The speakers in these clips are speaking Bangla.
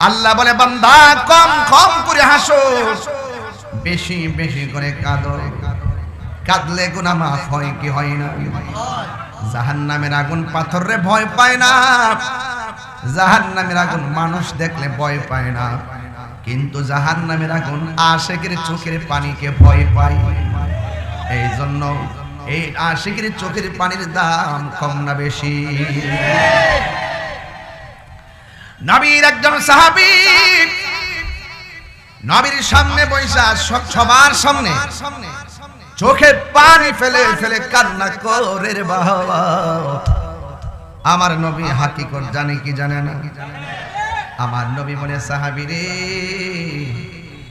আল্লাহ বলে, বান্দা, কম কম করে হাসো। বেশি বেশি করে কাঁদো। কাঁদলে গুনা মাফ হয় কি হয় না? জাহান নামের আগুন পাথরে ভয় পায় না। জাহান নামের আগুন মানুষ দেখলে ভয় পায় না। কিন্তু জাহান নামের আগুন আশেকের চোখের পানিকে ভয় পায়। এই জন্য এই আশেকের চোখের পানির দাম কম না বেশি। নবীর একজন সাহাবী। নবীর সামনে বৈশা সবার সামনে চোখে পানি ফেলে ফেলে কান্না করে বাবা। আমার নবী হাকিকত জানে কি জানে না? আমার নবী বলে, সাহাবী রে,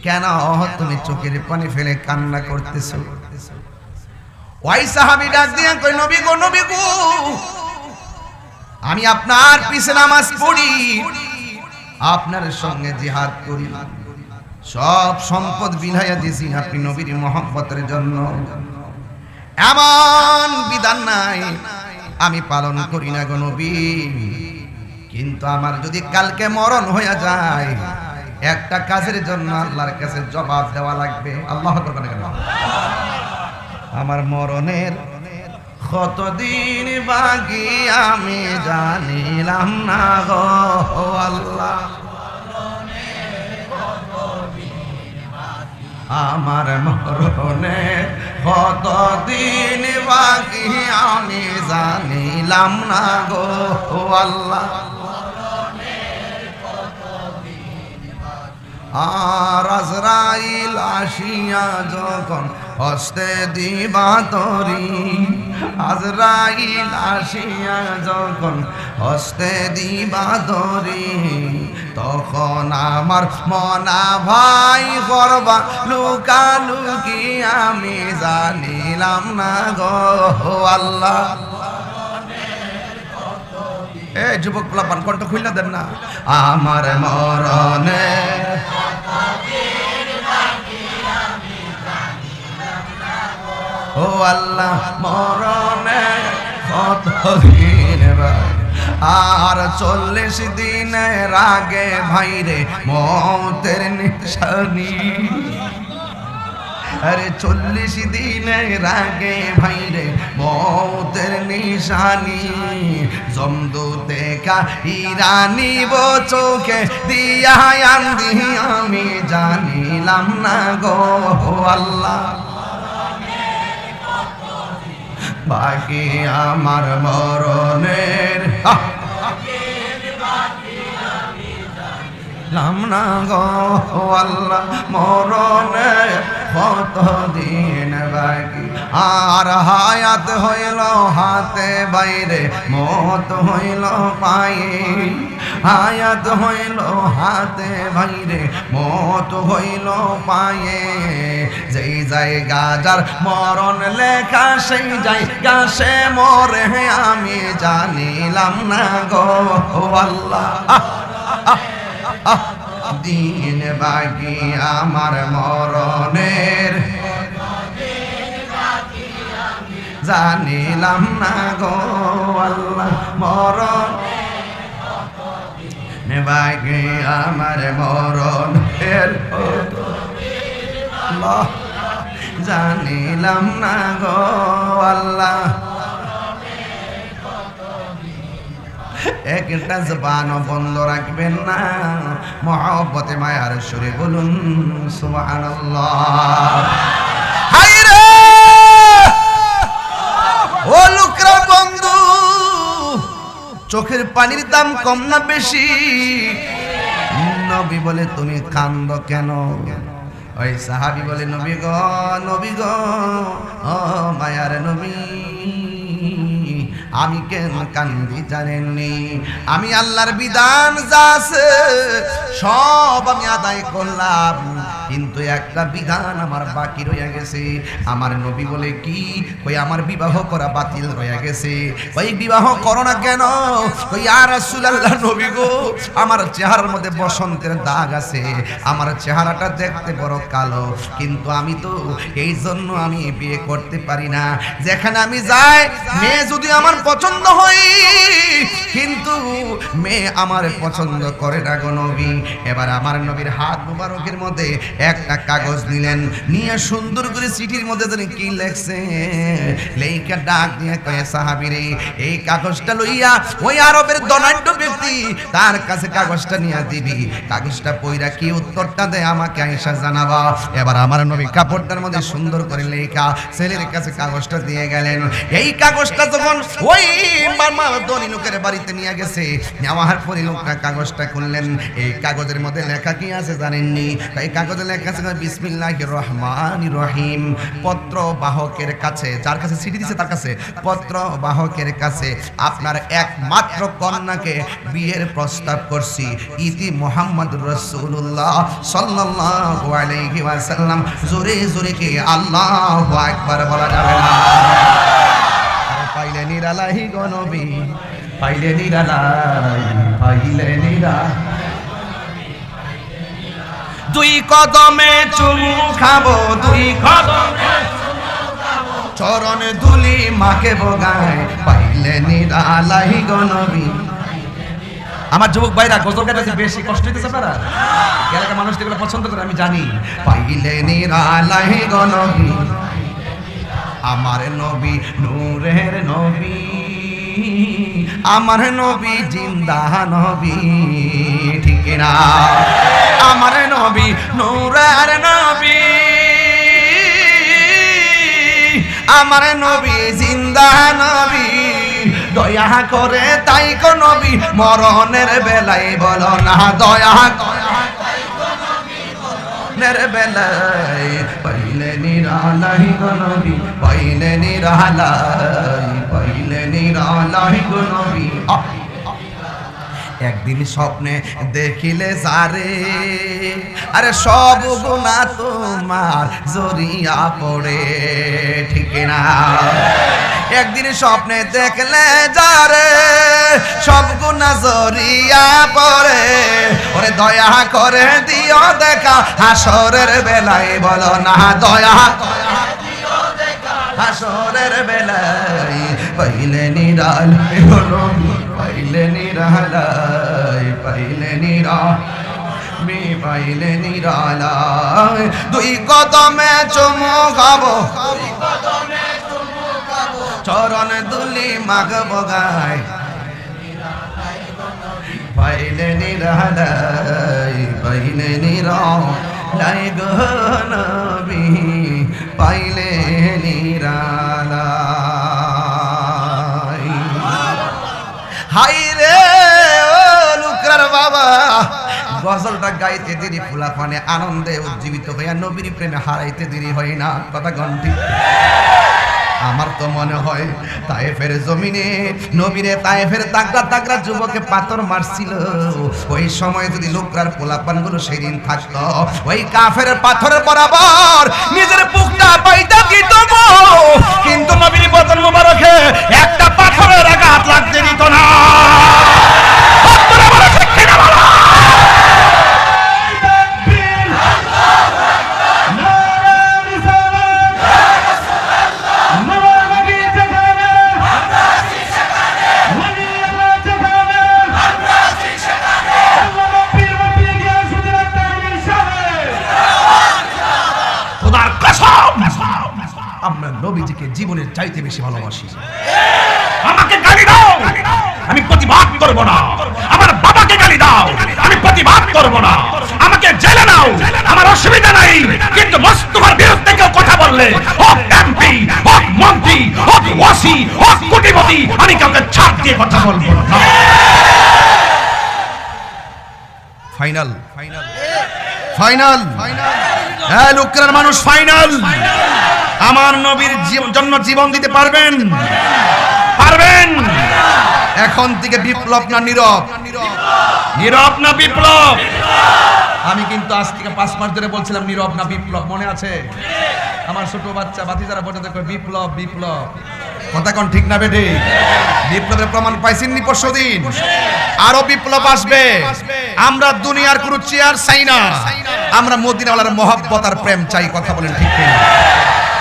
কেন তুমি চোখের পানি ফেলে কান্না করতেছো? ওই সাহাবি ডাক দিয়ে কই নবী গো নবী গো, আমি আপনার পিছে নামাজ পড়ি। আপনার সঙ্গে জিহাদ করি। সব সম্পদ বিলাইয়া দিছি আপনি নবীর মহব্বতের জন্য। এমন বিধান নাই, আমি পালন করি না গো নবী। কিন্তু আমার যদি কালকে মরণ হয়ে যায়, একটা কাজের জন্য আল্লাহর কাছে জবাব দেওয়া লাগবে। আল্লাহ আমার মরণের কতদিন বাকি আমি জানিলাম না গো আল্লাহ। আমার মরণে কতদিন বাকি আমি জানিলাম না গো আল্লাহ। আর আজরাইল আসিয়া যখন হস্তে দিবা তরি। আজরাইল আসিয়া যখন হস্তে দিবা তরি, তখন আমার মনা ভাই করবা, লুকা লুকি আমি জানিলাম না গো আল্লাহ। এ যুবক প্লাপান, কণ্ঠ খুলনা দেন না। আমার মরণে ও আল্লাহ, মরণে কত দিন আর চল্লিশ দিনের আগে ভাইরে মতের নিশানি। আরে চল্লিশ দিনের আগে ভাইরে মতের নিশানি। জমদুতে কা ইরানি চোখে দিয়া আমি জানিলাম না গো আল্লাহ। বাকি আমার মরণের। লামনা গো আল্লাহ মরণে কত দিন বাকি? আর হায়াত হইল হাতে বাইরে মত হইল পায়ে। হায়াত হইল হাতে বাইরে মত হইল পায়ে। যেই জায়গা যার মরণ লেখা সেই জায়গা সে মরে আমি জানিলাম না গো। আল্লাহ আহ, আহ, দিন বাকি আমার মরণের। জানিলাম না গো আল্লাহ মরণ। বাকি আমার মরণের। আল্লাহ, জানিলাম না গো আল্লাহ একটা জবান বন্ধ রাখবেন না। মহব্বতে, মায়ার সুরে বলুন, সুবহানাল্লাহ। ও লুকরা বন্ধু, চোখের পানির দাম কম না বেশি? নবী বলে, তুমি কান্দ কেন? ওই সাহাবি বলে, নবী গ নবী গ মায়ার নবী। আমি কেন কান্দি জানেননি? আমি আল্লাহর বিধান যা আছে সব আমি আদায় করলাম। কিন্তু একটা বিধান আমার বাকি রয়ে গেছে। আমার নবী বলে কি? ওই আমার বিবাহ করা বাতিল রয়ে গেছে। ওই বিবাহ করো না কেন? ওই আর রাসূলুল্লাহ নবী গো, আমার চেহারার মধ্যে বসন্তের দাগ আছে। আমার চেহারাটা দেখতে বড় কালো। কিন্তু আমি তো এই জন্য আমি বিয়ে করতে পারি না। যেখানে আমি যাই, মেয়ে যদি আমার পছন্দ হয়, কিন্তু মেয়ে আমার পছন্দ করে না গো নবী। এবার আমার নবীর হাত মুবারকের মধ্যে একটা কাগজ নিলেন, নিয়ে সুন্দর করে চিঠির মধ্যে জানি কি লেখছে। লেখা ডাক দিয়ে কয়ে, সাহাবিরে, এই কাগজটা লইয়া ওই আরবের ধনাঢ্য ব্যক্তি তার কাছে কাগজটা নিয়ে দিবি। কাগজটা পইরা কি উত্তরটা দেয় আমাকে আয়েশা জানাবা। এবার আমার নবী কাপড়টার মধ্যে সুন্দর করে লেখা ছেলের কাছে কাগজটা দিয়ে গেলেন। এই কাগজটা যখন ওই মামা ধনী লোকের বাড়িতে নিয়ে গেছে, নেওয়ার পরে লোকটা কাগজটা খুললেন। এই কাগজের মধ্যে লেখা কি আছে জানেননি? এই কাগজে লেখা বিসমিল্লাহ রহমান রহিম। পত্র বাহকের কাছে, যার কাছে চিঠি দিছে, তার কাছে। পত্র বাহকের কাছে আপনার একমাত্র কন্যাকে বিয়ের প্রস্তাব করছি। ইতি মোহাম্মদ রসুল্লাহ ওয়াসাল্লাম। জোরে জোরে কি আল্লাহু আকবার বলা যাবে না। পাইলে নিরালাহি গনবী পাইলে নিরালাই পাইলে নিরা দুই কদমে চুমু খাব, দুই কদমে চরণ ধুলি মাকে বগায়, পাইলে নিরালাই গনবী আমার যুবক ভাইরা, গজল গাইতে বেশি কষ্ট হইতেছে আপনারা? এলাকার মানুষ যেগুলো পছন্দ করে, আমি জানি। পাইলে নিরালাই গনবী আমার নবী নূরের নবী, আমার নবী জিন্দা নবী, ঠিক না আমার নবী, নূরের নবী। আমার নবী জিন্দা নবী, দয়া করে তাই কো নবী, মরণের বেলায় বলো না, দয়া নের বেলায়। পাইলে নিরালাই গনবি পাইলে নিরালাই পাইলে নিরালাই গনবি একদিন স্বপ্নে দেখিলে যারে। আরে সব গুণা তোমার জরিয়া পড়ে, ঠিক না? একদিন স্বপ্নে দেখলে যারে, সব গুণা জরিয়া পড়ে। ওরে দয়া করে দিও দেখা, হাসরের বেলায় বলো না দয়া। হাসরের বেলায় পাইলে নিরাল হলো নিরালাই পাইলে নিরা মি পাইলে নিরালায়। দুই কদমে চুমু চরণ দুলি পাইলে পাইলে নিরা লাই গনবি পাইলে বাবা। গজলটা গাইতে দেরি ফুলা ফানে আনন্দে উজ্জীবিত হইয়া নবীর প্রেমে হারাইতে দেরি হয় না, কথা ঘন্টি আমার তো মনে হয় তায়েফের জমিনে, নবীরে তায়েফের তাগড়া তাগড়া যুবকে পাথর মারছিল। ওই সময় যদি লোকরার পোলাপানগুলো সেদিন থাকতো, ওই কাফের পাথরের বরাবর নিজের বুকটা পাইতা দিত। কিন্তু নবীর বদন মুবারকে একটা পাথরের আঘাত লাগতে দিত না। চাইতে বেশি ভালোবাসি। আমাকে গালি দাও। আমি প্রতিবাদ করব না। আমার বাবাকে গালি দাও। আমি প্রতিবাদ করব না। আমাকে জেলে নাও। আমার অসুবিধা নাই। কিন্তু মোস্তফার বিরুদ্ধে কেউ কথা বললে, হোক এমপি, হোক মন্ত্রী, হোক ওয়াসি, হোক কোটিপতি, আমি কাউকে দিয়ে কথা বলব না। ফাইনাল। ফাইনাল। ফাইনাল। হ্যাঁ লুকরার মানুষ, ফাইনাল। আমার নবীর জন্য জীবন দিতে পারবেন? পারবেন? এখন থেকে বিপ্লব না নীরব? নীরব না বিপ্লব? আমি কিন্তু আজ থেকে পাঁচ মাস ধরে বলছিলাম নীরব না বিপ্লব। মনে আছে? আমার ছোট বাচ্চা বাতিজারা পর্যন্ত কয় বিপ্লব বিপ্লব। কথা কোন ঠিক না বেঠি? বিপ্লবের প্রমাণ পাইছেন নি পরশু দিন আরও বিপ্লব আসবে। আমরা দুনিয়ার কোন চেয়ার চাই না। আমরা মদিনাওয়ালার মহব্বত আর প্রেম চাই, কথা বলেন ঠিক কিনা?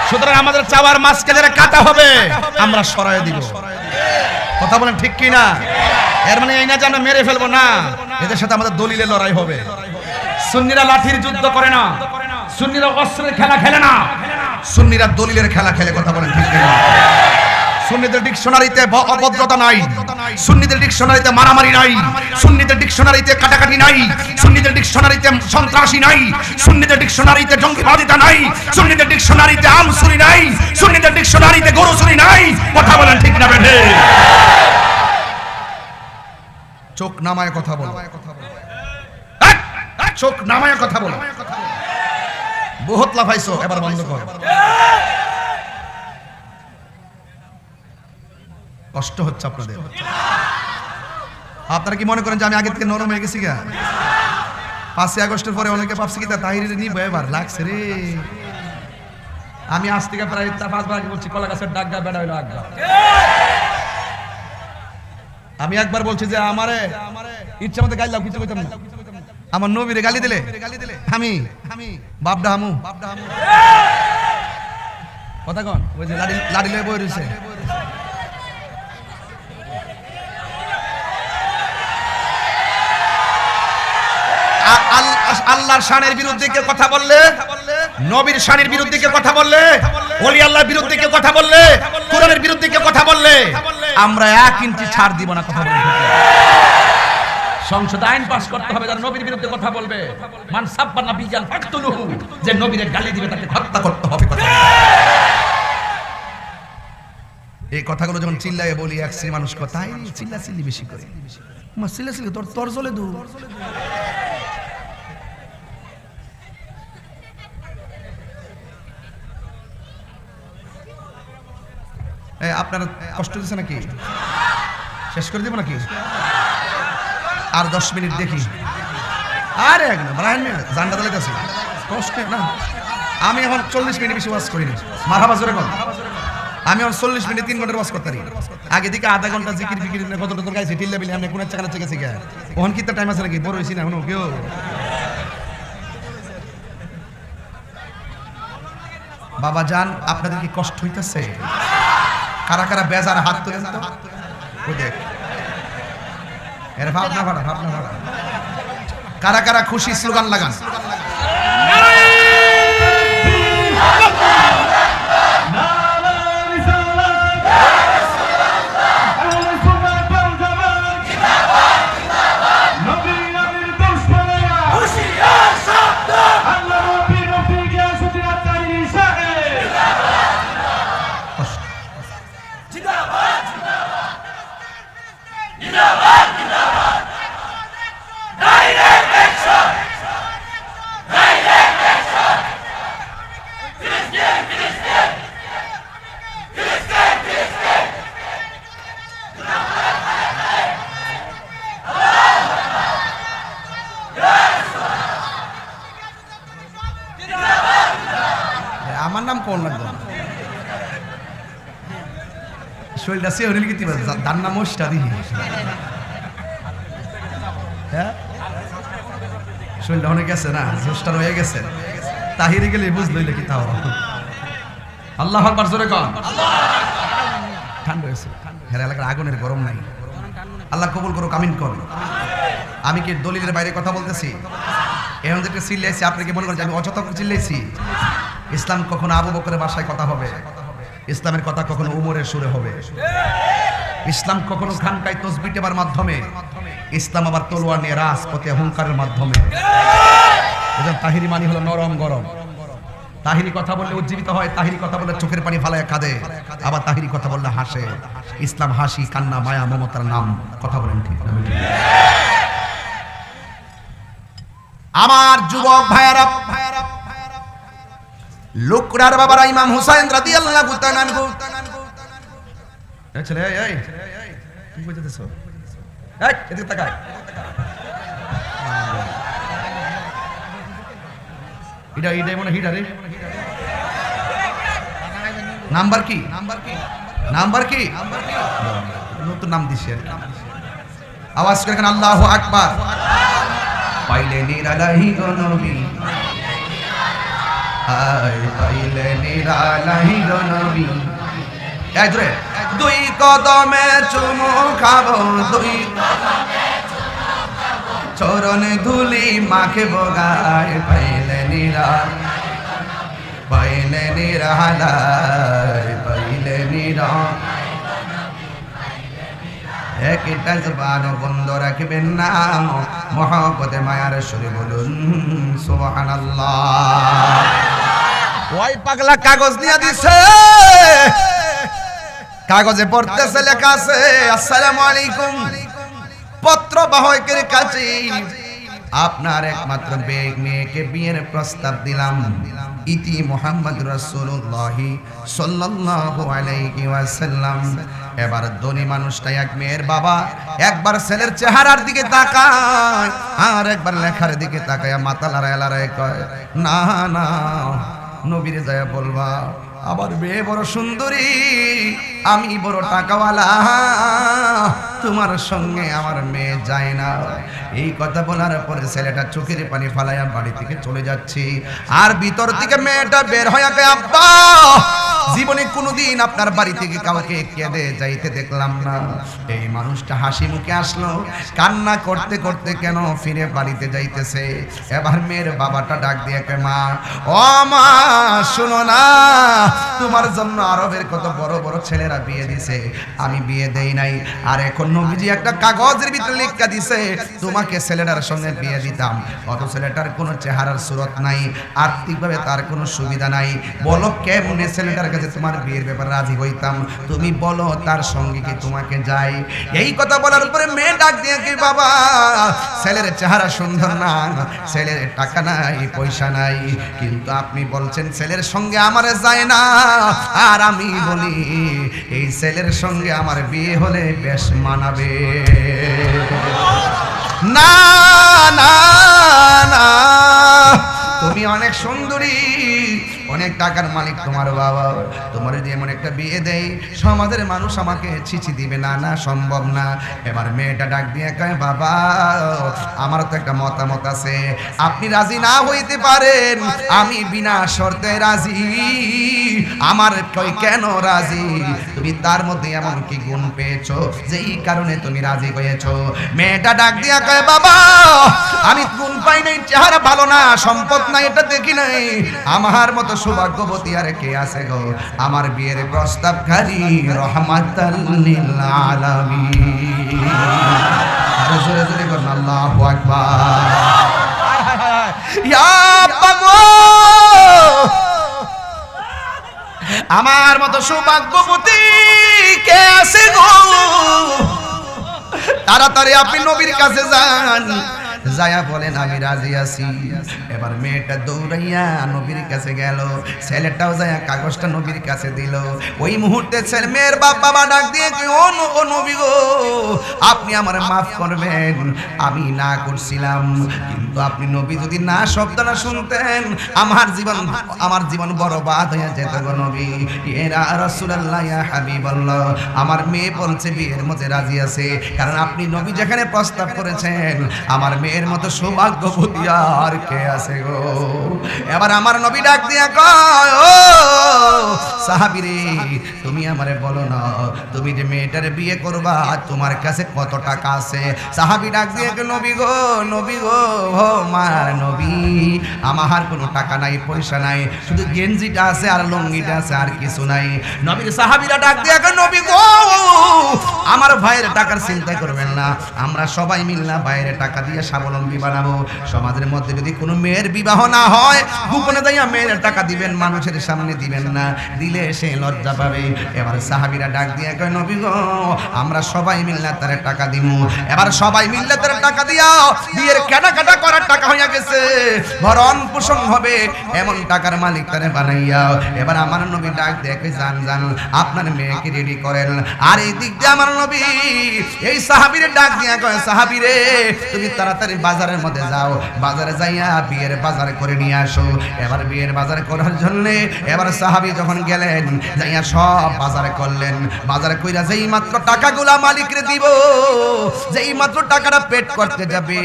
সুতরাং আমাদের চাওয়ার মাছকে যারা কাটা হবে, আমরা সরাই দিব। কথা বলেন ঠিক কি না এর মানে এই না যে আমরা মেরে ফেলব না, এদের সাথে আমাদের দলিলে লড়াই হবে। সুন্নিরা লাঠির যুদ্ধ করে না, সুন্নিরা অস্ত্রের খেলা খেলে না, সুন্নিরা দলিলের খেলা খেলে, কথা বলেন ঠিক কি না সুন্নিদের ডিকশনারিতে অভদ্রতা নাই। সুন্নিদের ডিকশনারিতে মারামারি নাই, সুন্নিদের ডিকশনারিতে কাটাকাটি নাই, সুন্নিদের ডিকশনারিতে সন্ত্রাসী নাই, সুন্নিদের ডিকশনারিতে জঙ্গিবাদিতা নাই, সুন্নিদের ডিকশনারিতে আমসুরি নাই, সুন্নিদের ডিকশনারিতে গরুসুরি নাই। কথা বলেন ঠিক না বেঠে? চোখ নামায় কথা বল। চোখ নামায় কথা বল। বহুত লাফাইছো, এবার বন্ধ কর। কষ্ট হচ্ছে আপনাদের। আপনারা কি মনে করেন যে আমি আগে থেকে নরম হয়ে গেছি গা? পাঁচই আগস্টের পরে অনেকে ভাবছি কি, তা তাহিরে নিব এবার, লাগছে রে। আমি আজ থেকে প্রায় তা পাঁচবার আগে বলছি, কলা গাছের ডাক গা বেড়া হইল আগবা আমি একবার বলছি যে, আমারে ইচ্ছা মতো গাইলাম কিছু কইতাম না। আমার নবীরে গালি দিলে, আমি আমি বাপডা হামু বাপডা হামু কথা কন, ওই যে লাড়ি লাড়ি লয়ে বই রইছে। আল্লাহর শানের বিরুদ্ধে কেউ কথা বললে? নবীর শানের বিরুদ্ধে কেউ কথা বললে? ওলি আল্লাহর বিরুদ্ধে কেউ কথা বললে? কোরআনের বিরুদ্ধে কেউ কথা বললে? আমরা এক ইঞ্চি ছাড় দিব না কথা বলে সংসদ আইন পাস করতে হবে, যারা নবীর বিরুদ্ধে কথা বলবে। মান সাব্বানা বিজান ফাকতুলুহু, যে নবীরে গালি দিবে তাকে হত্যা করতে হবে কথা। এই কথাগুলো যখন চিল্লায় বলি, এক শ্রী মানুষ কথাই চিল্লা চিল্লি বেশি করে। চিল্লা চিল্লি তোর তোর চলে দু আপনার কষ্ট দিচ্ছে নাকি? শেষ করে দিব নাকি? আর দশ মিনিট দেখি। আরে এক মিয়া দলে গেছে কষ্ট, না। আমি এখন চল্লিশ মিনিট বেশি ওয়াজ করি না মারাবা জোরে কর। আমি এখন চল্লিশ মিনিট তিন ঘণ্টার ওয়াজ করতে আগে দিকে আধা ঘণ্টা জিকির ফিকির কত তোর গাইছি, টিল্লা বিলি আমি কোন চাকানা চেকেছি গা ওখান কি টাইম আছে নাকি? বড় হয়েছি না শুনো কেউ? বাবা জান, আপনাদের কি কষ্ট হইতেছে? কারা কারা বেজার হাত তুলেন তো? এর ভাবনা ভাড়া ভাবনা ভাড়া কারা কারা খুশি স্লোগান লাগান? হ্যাঁ? গেছে না গেছে। তাহিরে গেলে কি তাও। আল্লাহ জোরে কন। ঠান্ডা হয়েছে। হ্যাঁ এলাকার আগুনের গরম নাই। আল্লাহ কবুল করুক, আমিন কর আমি কি দলিলের বাইরে কথা বলতেছি? এখন যেটা চিল্লাইছি, আপনি কি মনে করেন আমি অযথা করে চিল্লাইছি? ইসলাম কখনো আবু বকরের ভাষায় কথা হবে? ইসলামের কথা কখনো উমরের সুরে হবে। ইসলাম কখনো খানকায় তসবি টেবার মাধ্যমে। ইসলাম আবার তলোয়ার নিয়ে রাজপথে হুঙ্কারের মাধ্যমে। তাহিরি মানি হলো নরম গরম। তাহিরি কথা বললে উজ্জীবিত হয়, তাহিরি কথা বললে চোখের পানি ফালায় কাঁদে। আবার তাহিরি কথা বললে হাসে। ইসলাম হাসি, কান্না, মায়া, মমতার নাম। কথা বলেন ঠিক আমার যুবক ভাইয়ারা লুকরার বাবার ইমাম হুসাইন রাদিয়াল্লাহু তাআলা আনহু। এই ছেলে, এই এই। কি কইতেছো এই, এদিকে তাকায়। এটা এটাই মনে নাম্বার কি নাম্বার কি? নাম্বার কি? নতুন নাম দিছে। আর। আওয়াজ করে আল্লাহু আকবার। পাইলে নিরালাহি গো দুই কদমে চুমু খাব, দুই চরণে ধুলি মাখে বগায় পাইলে নিরা পাইলে নিরালায় পাইলে নিরা। একটা জবান বন্ধ রাখবেন না মহাপদে মায়ার সুরে বলুন, সুবহানাল্লাহ। ওই পাগলা কাগজ নিয়ে দিছে। কাগজে পড়তেছে লেখা আছে, আসসালামু আলাইকুম। পত্র বাহকের কাছে। আপনার একমাত্র মেয়েকে বিয়ের প্রস্তাব দিলাম। ইতি মোহাম্মদ রাসূলুল্লাহি সাল্লাল্লাহু আলাইহি ওয়াসাল্লাম। এবার ধনী মানুষটা এক মেয়ের বাবা, একবার ছেলের চেহারার দিকে তাকায়, আর একবার লেখার দিকে তাকায় মাথা লড়ায় লড়ায় কয় না না। নবীরে যায় বলবা আবার বে বড় সুন্দরী আমি বড় টাকাওয়ালা। তোমার সঙ্গে আমার মেয়ে যায় না। এই কথা বলার পরে ছেলেটা চোখের পানি ফালাইয়া বাড়ি থেকে চলে যাচ্ছে। আর ভিতর থেকে মেয়েটা বের হয়ে আব্বা, জীবনে কোনোদিন আপনার বাড়ি থেকে কাউকে কেঁদে যাইতে দেখলাম না। এই মানুষটা হাসি মুখে আসলো, কান্না করতে করতে কেন ফিরে বাড়িতে যাইতেছে? এবার মেয়ের বাবাটা ডাক দিয়ে মা, ও মা, শুনো না, তোমার জন্য আরবের কত বড় বড় ছেলেরা বিয়ে দিছে। আমি বিয়ে দেই নাই, আর এখন নবীজি একটা কাগজের ভিতরে লেখা দিছে, তোমাকে ছেলেটার সঙ্গে বিয়ে দিতাম। অত ছেলেটার কোনো চেহারার সুরত নাই, আর্থিকভাবে তার কোনো সুবিধা নাই। বলো কেমনে ছেলেটার কাছে তোমার বিয়ের ব্যাপারে রাজি হইতাম? তুমি বলো তার সঙ্গে কি তোমাকে যাই? এই কথা বলার পরে মেয়ে ডাক দিয়ে বাবা, ছেলের চেহারা সুন্দর না, ছেলের টাকা নাই, পয়সা নাই। কিন্তু আপনি বলছেন ছেলের সঙ্গে আমার যায় না। আর আমি বলি, এই ছেলের সঙ্গে আমার বিয়ে হলে বেশ মানাবে। না না না। তুমি অনেক সুন্দরী। অনেক টাকার মালিক তোমার বাবা। তোমার যে এমন একটা বিয়ে দেয় সমাজের মানুষ আমাকে ছিছি দিবে না না, সম্ভব না। এবার মেয়েটা ডাক দিয়ে কয়, বাবা আমার তো একটা মতামত আছে। আপনি রাজি না হইতে পারেন। আমি বিনা শর্তে রাজি। আমার কই কেন রাজি? তুমি তার মধ্যে এমন কি গুণ পেয়েছ? যেই কারণে তুমি রাজি হয়েছো। মেয়েটা ডাক দিয়া কয়, বাবা, আমি গুণ পাই নাই। চেহারা ভালো না, সম্পদ নাই, এটা দেখি নাই। আমার মতো সৌভাগ্যবতী, আর কে আছে গো? আমার বিয়ের প্রস্তাবকারী রহমাতাল লিল আলামিন আরও জোরে জোরে করুন, আল্লাহু আকবার। বাগো আমার মতো সৌভাগ্যবতী কে আছে গো? তাড়াতাড়ি আপনি নবীর কাছে যান। যায়া বলেন, আমি রাজি আছি। এবার মেয়েটা দৌড়াইয়া নবীর কাছে গেল। ছেলেটাও যায়া কাগজটা নবীর কাছে দিল। ওই মুহূর্তে ছেলে মেয়ের বাপ বাবা ডাক দিয়ে কি, ও নবী গো, আপনি আমার মাফ করবেন, আমি না করছিলাম। কিন্তু আপনি নবী যদি না শব্দটা শুনতেন, আমার জীবন আমার জীবন বরবাদ হয়ে যেত গো নবী। এরা রাসূলুল্লাহ, ইয়া হাবিবাল্লাহ। আমার মেয়ে বলছে, বিয়ের মধ্যে রাজি আছে। কারণ আপনি নবী যেখানে প্রস্তাব করেছেন, আমার মেয়ের মতো সৌভাগ্যবতী আর কে আছে গো? এবার আমার নবী ডাক দিয়া কয় ও সাহাবীরে তুমি আমারে বলো না তুমি যে মেয়েটার বিয়ে করবা তোমার কাছে কত টাকা আছে? সাহাবী ডাক দিয়ে নবী গো নবী গো ও মার নবী আমার কোনো টাকা নাই পয়সা নাই শুধু গেঞ্জিটা আছে আর লঙ্গিটা আছে আর কিছু নাই। নবীর সাহাবীরা ডাক দিয়ে কয়, নবী গো আমার ভাইয়ের টাকার চিন্তা করবেন না আমরা সবাই মিলনা বাইরে টাকা দিয়ে স্বাবলম্বী বানাবো। সমাজের মধ্যে যদি কোনো মেয়ের বিবাহ না হয়, গোপনে যাইয়া মেয়ের টাকা দিবেন, মানুষের সামনে দিবেন না। দিলে সে লজ্জা পাবে। এবার সাহাবীরা ডাক দিয়ে কয়, নবী গো, আমরা সবাই মিলনা তার টাকা দিমু। এবার সবাই মিললে তার টাকা দিয়া বিয়ের কেনাকাটা করার টাকা হইয়া গেছে। ভরণ পোষণ হবে, এমন টাকার মালিক তারে বানাইয়া এবার আমার নবী ডাক দেখে যান যান, আপনার মেয়েকে রেডি করেন। আর এই দিক দিয়ে আমার নবী, এই সাহাবীর ডাক দিয়া কয়, সাহাবীরে, তুমি তাড়াতাড়ি বাজারের মধ্যে যাও। বাজারে যাইয়া বিয়ের বাজার করে নিয়ে আসো। এবার বিয়ের বাজার করার জন্য এবার সাহাবী যখন গেলেন, যাইয়া সব বাজারে করলেন। বাজারে কইরা যেই মাত্র টাকাগুলা মালিকরে দিব, যেই মাত্র টাকাটা পেট করতে যাবে,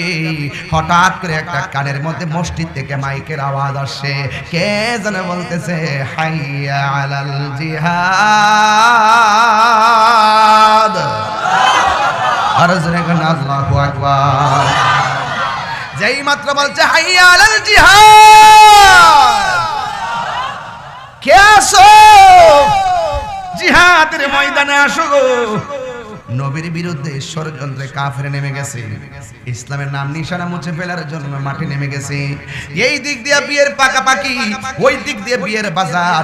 হঠাৎ করে একটা কানের মধ্যে মসজিদ থেকে মাইকের আওয়াজ আসে। কে যেন বলতেছে, হাইয়া জিহাদ। আর জোরে আল্লাহু আকবার। যেই মাত্র বলছে, হাইয়া আলাল জিহাদ। জিহাদের ময়দানে আসো গো। নবীর বিরুদ্ধে ষড়যন্ত্রে কাফের নেমে গেছে। ইসলামের নাম নিশানা মুছে ফেলার জন্য মাঠে নেমে গেছে। এই দিক দিয়ে বিয়ের পাকাপাকি, ওই দিক দিয়ে বিয়ের বাজার।